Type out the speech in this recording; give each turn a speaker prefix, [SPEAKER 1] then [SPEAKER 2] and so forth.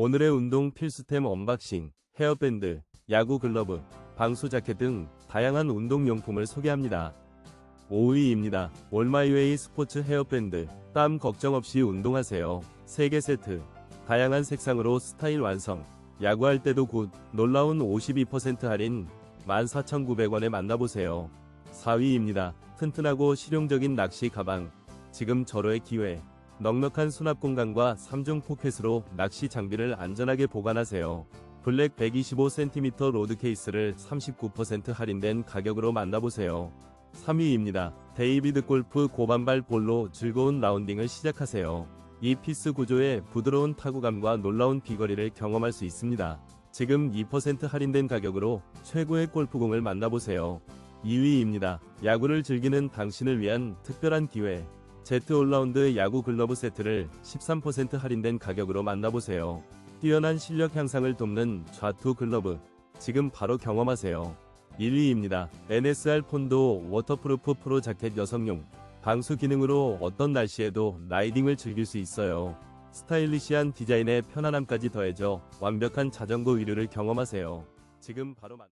[SPEAKER 1] 오늘의 운동 필수템 언박싱, 헤어밴드, 야구 글러브, 방수 자켓 등 다양한 운동용품을 소개합니다. 5위입니다. 올마이웨이 스포츠 헤어밴드. 땀 걱정 없이 운동하세요. 3개 세트. 다양한 색상으로 스타일 완성. 야구할 때도 굿. 놀라운 52% 할인. 14,900원에 만나보세요. 4위입니다. 튼튼하고 실용적인 낚시 가방. 지금 절호의 기회. 넉넉한 수납 공간과 3중 포켓으로 낚시 장비를 안전하게 보관하세요. 블랙 125cm 로드 케이스를 39% 할인된 가격으로 만나보세요. 3위입니다. 데이비드 골프 고반발 볼로 즐거운 라운딩을 시작하세요. 이 피스 구조의 부드러운 타구감과 놀라운 비거리를 경험할 수 있습니다. 지금 2% 할인된 가격으로 최고의 골프공을 만나보세요. 2위입니다. 야구를 즐기는 당신을 위한 특별한 기회. 제트 올라운드 야구 글러브 세트를 13% 할인된 가격으로 만나보세요. 뛰어난 실력 향상을 돕는 좌투 글러브. 지금 바로 경험하세요. 1위입니다. NSR 폰도 워터프루프 프로 자켓 여성용. 방수 기능으로 어떤 날씨에도 라이딩을 즐길 수 있어요. 스타일리시한 디자인에 편안함까지 더해져 완벽한 자전거 위료를 경험하세요. 지금 바로 만